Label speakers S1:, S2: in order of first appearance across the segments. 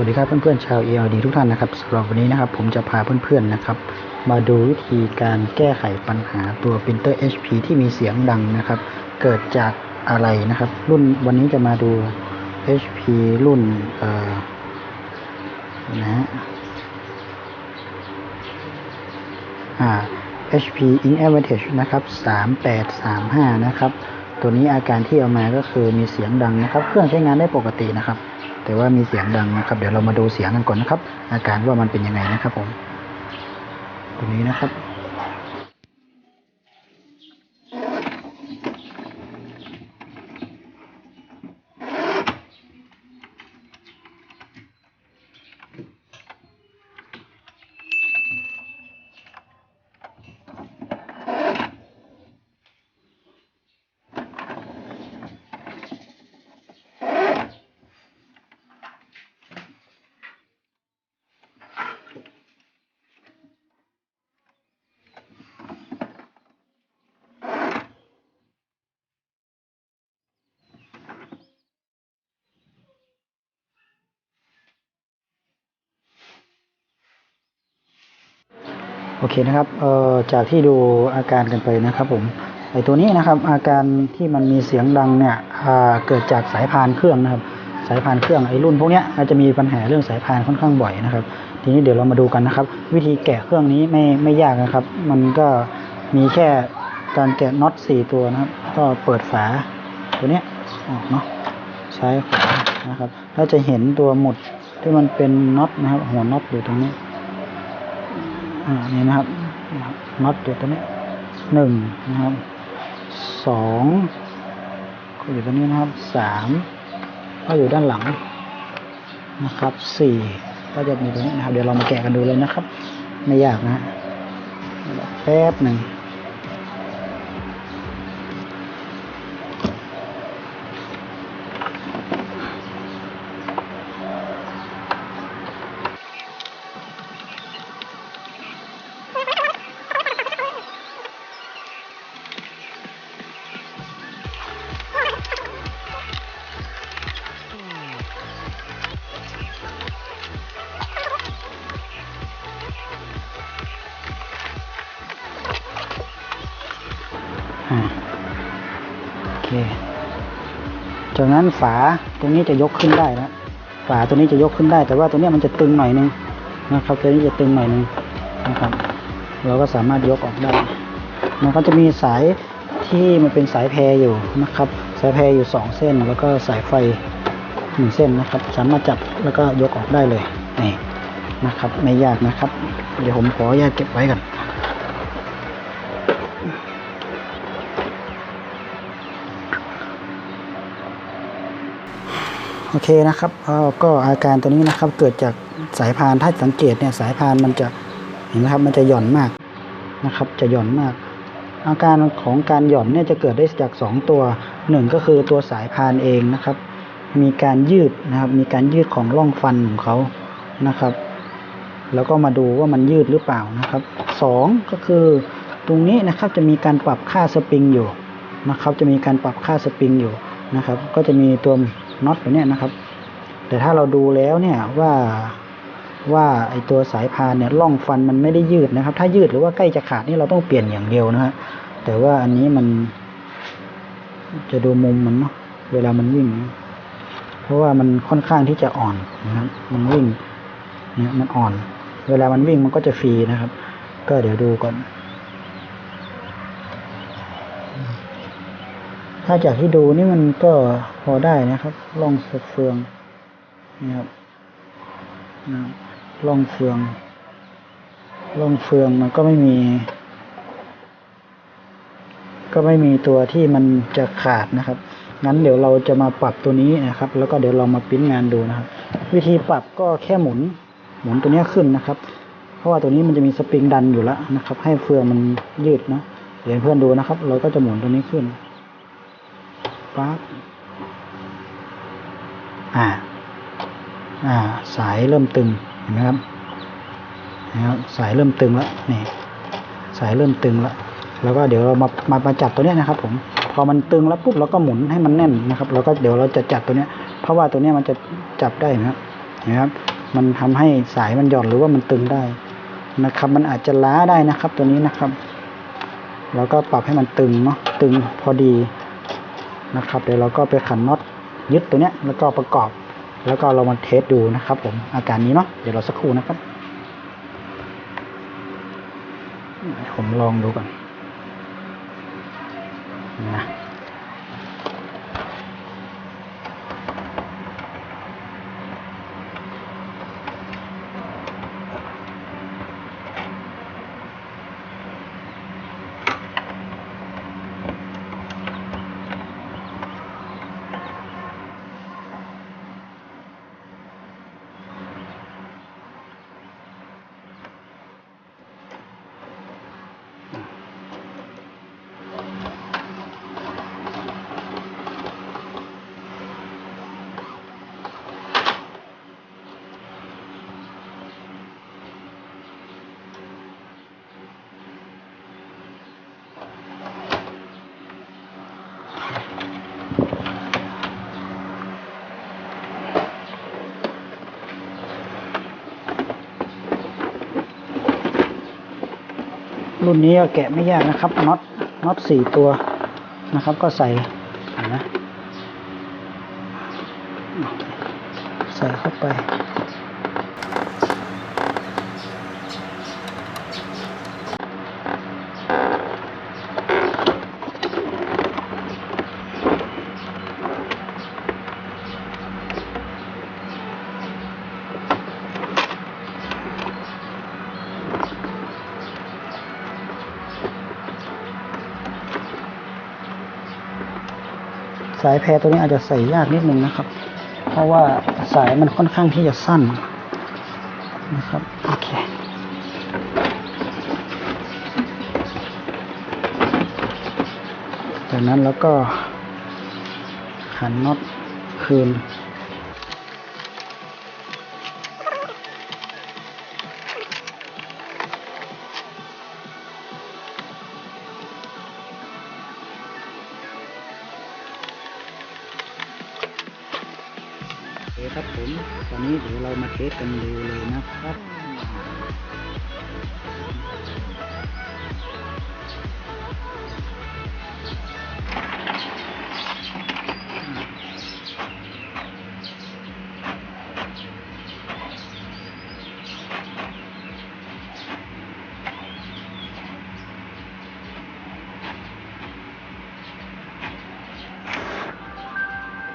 S1: วัสดีครับเพื่อนๆชาว ELD ทุกท่านนะครับสำหรับวันนี้นะครับ ผมจะพาเพื่อนๆนะครับ มาดูวิธีการแก้ไขปัญหาตัว printer HP ที่มีเสียงดังนะครับ เกิดจากอะไรนะครับ รุ่นวันนี้จะมาดู HP รุ่นเอ่อนะฮะอ่า HP Ink Advantage นะครับ 3835 นะครับ ตัวนี้อาการที่เอามาก็คือมีเสียงดังนะครับ เครื่องใช้งานได้ปกตินะครับ แต่ว่ามีเสียงดังนะครับ เดี๋ยวเรามาดูเสียงกันก่อนนะครับ อาการว่ามันเป็นยังไงนะครับผม ตรงนี้นะครับ โอเคนะครับเอ่อจากที่ดูอาการกันไปนะครับผมไอตัวนี้นะครับ อาการที่มันมีเสียงดังเนี่ยเกิดจากสายพานเครื่องนะครับ สายพานเครื่องไอรุ่นพวกเนี้ยอาจจะมีปัญหาเรื่องสายพานค่อนข้างบ่อยนะครับ ทีนี้เดี๋ยวเรามาดูกันนะครับ วิธีแกะเครื่องนี้ไม่ไม่ยากนะครับ มันก็มีแค่การแกะน็อตสี่ตัวนะครับ ก็เปิดฝาตัวนี้ออกเนาะใช้ขวานะครับแล้วจะเห็นตัวหมุดที่มันเป็นน็อตนะครับ หัวน็อตอยู่ตรงนี้ อ่านี่นะครับน็อตอยู่ตรงนี้หนึ่งนะครับสองก็อยู่ตรงนี้นะครับสามก็อยู่ด้านหลังนะครับสี่ก็จะมีตรงนี้นะครับ เดี๋ยวเรามาแกะกันดูเลยนะครับ ไม่ยากนะแป๊บหนึ่ง จากนั้นฝาตรงนี้จะยกขึ้นได้แล้วฝาตัวนี้จะยกขึ้นได้ แต่ว่าตัวนี้มันจะตึงหน่อยนึงนะครับตัวนี้จะตึงหน่อยนึงนะครับ เราก็สามารถยกออกได้มันก็จะมีสายที่มันเป็นสายแพรอยู่นะครับ สายแพรอยู่สองเส้น แล้วก็สายไฟหนึ่งเส้นนะครับ สามารถจับแล้วก็ยกออกได้เลยนี่นะครับ ไม่ยากนะครับ เดี๋ยวผมขออนุญาตเก็บไว้ก่อน โอเคนะครับก็อาการตัวนี้นะครับเกิดจากสายพานถ้าสังเกตเนี่ยสายพานมันจะเห็นไหมครับมันจะหย่อนมากนะครับ จะหย่อนมาก อาการของการหย่อนเนี่ยจะเกิดได้จากสองตัวหนึ่งก็คือตัวสายพานเองนะครับ มีการยืดนะครับ มีการยืดของร่องฟันของเขานะครับ แล้วก็มาดูว่ามันยืดหรือเปล่านะครับสองก็คือตรงนี้นะครับจะมีการปรับค่าสปริงอยู่นะครับ จะมีการปรับค่าสปริงอยู่นะครับ ก็จะมีตัว น็อตตัวเนี้ยนะครับ แต่ถ้าเราดูแล้วเนี่ยว่าว่าไอตัวสายพานเนี่ยร่องฟันมันไม่ได้ยืดนะครับ ถ้ายืดหรือว่าใกล้จะขาดนี่เราต้องเปลี่ยนอย่างเดียวนะฮะแต่ว่าอันนี้มัน จะดูมุมมันเนาะเวลามันวิ่ง เพราะว่ามันค่อนข้างที่จะอ่อนนะครับมันวิ่งเนี่ยมันอ่อน เวลามันวิ่งมันก็จะฟรีนะครับ ก็เดี๋ยวดูก่อน ถ้าจากที่ดูนี่มันก็พอได้นะครับล่องเฟืองนะครับนะล่องเฟืองล่องเฟืองมันก็ไม่มี ก็ไม่มีตัวที่มันจะขาดนะครับ งั้นเดี๋ยวเราจะมาปรับตัวนี้นะครับ แล้วก็เดี๋ยวเรามาปริ้นงานดูนะครับ วิธีปรับก็แค่หมุน หมุนตัวนี้ขึ้นนะครับ เพราะว่าตัวนี้มันจะมีสปริงดันอยู่แล้วนะครับ ให้เฟืองมันยืดนะเดี๋ยวเพื่อนดูนะครับ เราก็จะหมุนตัวนี้ขึ้น ปั๊บอ่าอ่า สายเริ่มตึงเห็นไหมครับนะครับสายเริ่มตึงแล้วนี่สายเริ่มตึงแล้วแล้วก็เดี๋ยวเรามามามาจับตัวนี้นะครับ ผมพอมันตึงแล้วปุ๊บเราก็หมุนให้มันแน่นนะครับแล้วก็เดี๋ยวเราจะจับตัวเนี้ย เพราะว่าตัวเนี้ยมันจะจับได้นะครับเห็นไหมครับ มันทำให้สายมันหย่อนหรือว่ามันตึงได้นะครับ มันอาจจะล้าได้นะครับ ตัวนี้นะครับเราก็ปรับให้มันตึงเนาะตึงพอดี นะครับ เดี๋ยวเราก็ไปขันน็อตยึดตัวเนี้ยแล้วก็ประกอบ แล้วก็เรามาเทสดูนะครับ ผมอาการนี้เนาะเดี๋ยวเราสักครู่นะครับ ผมลองดูก่อนนะ รุ่นนี้ก็แกะไม่ยากนะครับน็อตน็อตสี่ตัวนะครับ ก็ใส่นะใส่เข้าไป สายแพรตัวนี้อาจจะใส่ยากนิดนึงนะครับ เพราะว่าสายมันค่อนข้างที่จะสั้นนะครับโอเคจากนั้นแล้วก็ขันน็อตคืน เดี๋ยวเรามาเทสกันดูเลยนะครับ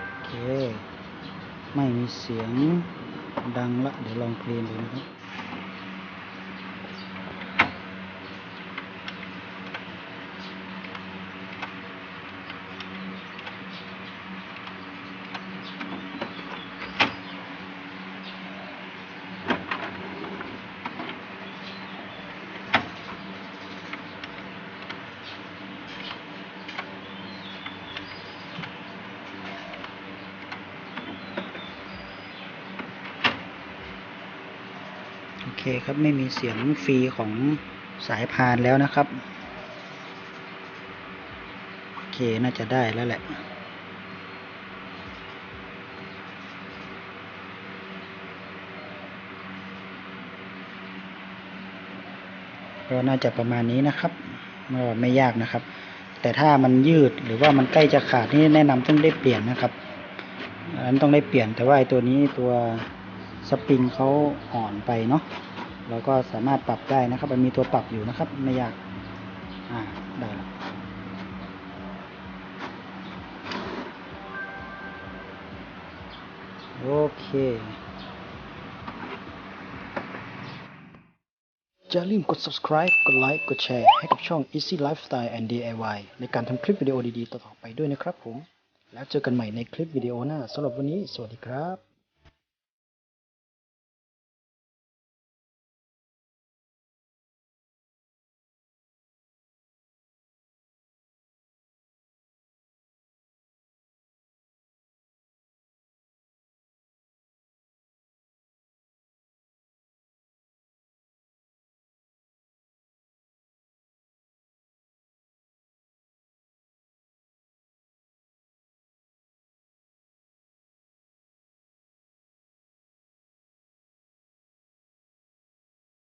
S1: โอเคไม่มีเสียง ดังละ เดี๋ยวลองเคลงดูนะครับ เคครับไม่มีเสียงฟรีของสายพานแล้วนะครับ โอเคน่าจะได้แล้วแหละก็น่าจะประมาณนี้นะครับก็ไม่ยากนะครับ แต่ถ้ามันยืดหรือว่ามันใกล้จะขาดนี่แนะนำต้องได้เปลี่ยนนะครับอันนั้นต้องได้เปลี่ยนแต่ว่าไอ้ตัวนี้ตัว สปริงเขาอ่อนไปเนาะเราก็สามารถปรับได้นะครับ มันมีตัวปรับอยู่นะครับ ไม่ยาก อ่า ได้แล้วโอเคอย่าลืมกด subscribe กดไลค์กดแชร์ให้กับช่อง Easy Lifestyle and DIY ในการทำคลิปวิดีโอดีๆ ต่อๆไปด้วยนะครับผม แล้วเจอกันใหม่ในคลิปวิดีโอหน้าสำหรับวันนี้ สวัสดีครับ